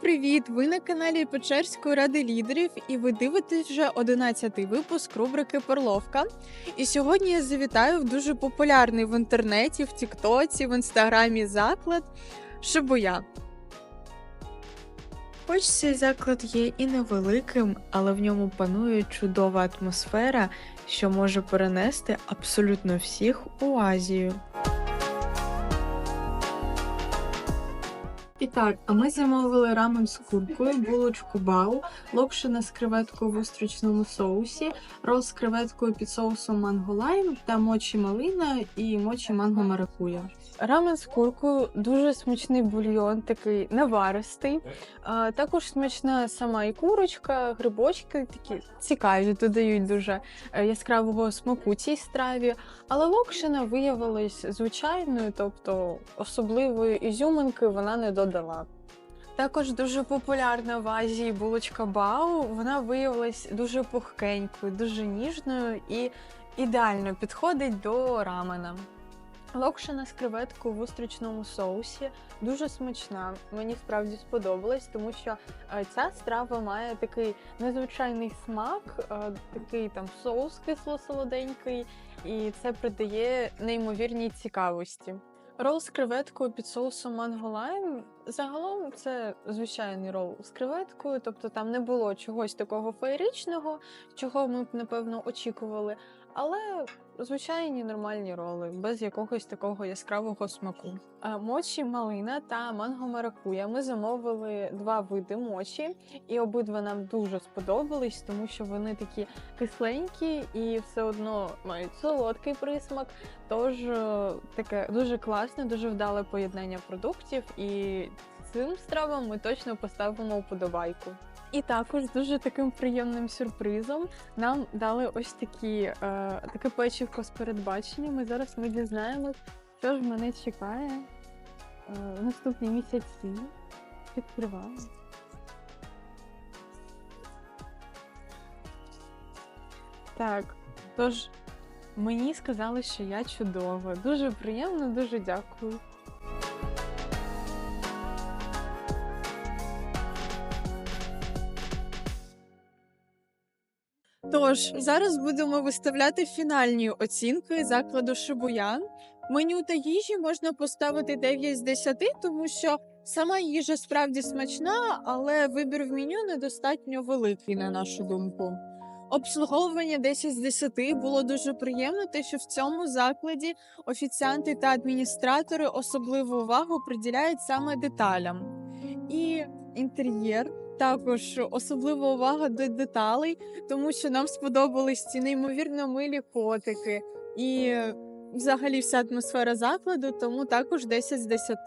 привіт! Ви на каналі Печерської ради лідерів, і ви дивитесь вже 11-й випуск рубрики Перловка. І сьогодні я завітаю в дуже популярний в інтернеті, в Тіктоці, в інстаграмі заклад Шибуя. Хоч цей заклад є і невеликим, але в ньому панує чудова атмосфера, що може перенести абсолютно всіх у Азію. І так, а ми замовили рамен з куркою, булочку бау, локшина з креветкою в устричному соусі, рол з креветкою під соусом манго та мочі малина і мочі манго маракуя. Рамен з куркою дуже смачний бульйон, такий наваристий. А, також смачна сама і курочка, грибочки такі цікаві, додають дуже е, яскравого смаку цій страві. Але локшина виявилась звичайною, тобто особливої ізюминки вона не додала. Також дуже популярна в Азії булочка Бау. Вона виявилась дуже пухкенькою, дуже ніжною і ідеально підходить до рамена. Локшина з креветкою в устричному соусі дуже смачна. Мені справді сподобалась, тому що е, ця страва має такий незвичайний смак, е, такий там соус кисло-солоденький, і це придає неймовірній цікавості. Рол з креветкою під соусом манго лайм. Загалом це звичайний рол з креветкою, тобто там не було чогось такого феєричного, чого ми б напевно очікували. Але звичайні нормальні роли, без якогось такого яскравого смаку. Мочі малина та манго маракуя. Ми замовили два види мочі, і обидва нам дуже сподобались, тому що вони такі кисленькі і все одно мають солодкий присмак. Тож е, таке дуже класне, дуже вдале поєднання продуктів, і цим стравам ми точно поставимо вподобайку. І також дуже таким приємним сюрпризом нам дали ось такі, е, таке печивко з передбаченням. І зараз ми дізнаємось, що ж мене чекає е, в наступні місяці. Відкриваємо. Так, тож мені сказали, що я чудова. Дуже приємно, дуже дякую. Тож зараз будемо виставляти фінальні оцінки закладу Шибуян. Меню та їжі можна поставити 9 з 10, тому що сама їжа справді смачна, але вибір в меню недостатньо великий, на нашу думку. Обслуговування 10 з 10 було дуже приємно, те, що в цьому закладі офіціанти та адміністратори особливу увагу приділяють саме деталям. І інтер'єр також особлива увага до деталей, тому що нам сподобались ці неймовірно милі котики і взагалі вся атмосфера закладу, тому також 10 з 10.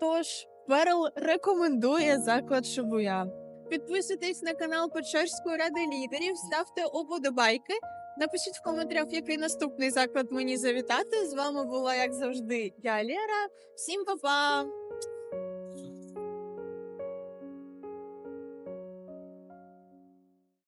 Тож Перл рекомендує заклад Шибуя. Підписуйтесь на канал Печерської ради лідерів, ставте уподобайки. Напишіть в коментарях, який наступний заклад мені завітати. З вами була, як завжди, я Лера. Всім па-па!